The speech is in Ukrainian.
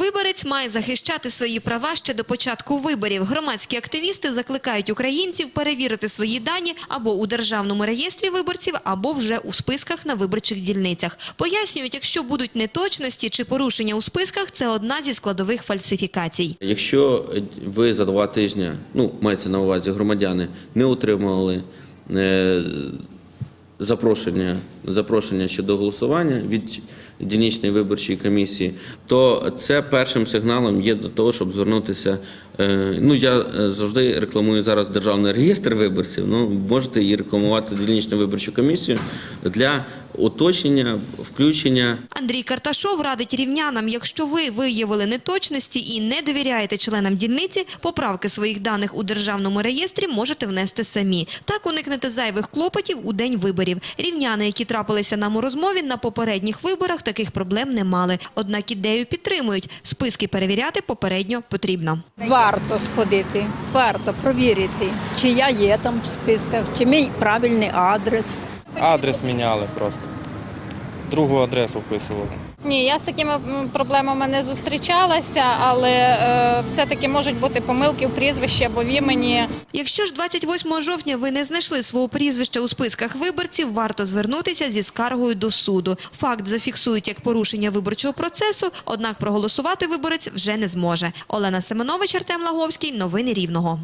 Виборець має захищати свої права ще до початку виборів. Громадські активісти закликають українців перевірити свої дані або у державному реєстрі виборців, або вже у списках на виборчих дільницях. Пояснюють, якщо будуть неточності чи порушення у списках, це одна зі складових фальсифікацій. Якщо ви за два тижні, ну мається на увазі громадяни, не отримали е, запрошення, запрошення щодо голосування від дільничної виборчої комісії, то це першим сигналом є до того, щоб звернутися. е, Ну я е, завжди рекламую зараз державний реєстр виборців. Ну можете і рекламувати дільничну виборчу комісію для уточнення, включення Андрій Карташов радить рівнянам, якщо ви виявили неточності і не довіряєте членам дільниці, поправки своїх даних у державному реєстрі можете внести самі. Так уникнете зайвих клопотів у день виборів. Рівняни, які трапилися нам у розмові на попередніх виборах, таких проблем не мали. Однак ідею підтримують. Списки перевіряти попередньо потрібно. Варто сходити, варто провірити, чи я є там в списках, чи мій правильний адрес. Адрес міняли просто. Другу адресу вписували. Ні, я з такими проблемами не зустрічалася, але е, все-таки можуть бути помилки в прізвищі або в імені. Якщо ж 28 жовтня ви не знайшли свого прізвища у списках виборців, варто звернутися зі скаргою до суду. Факт зафіксують як порушення виборчого процесу, однак проголосувати виборець вже не зможе. Олена Семенович, Артем Лаговський. Новини Рівного.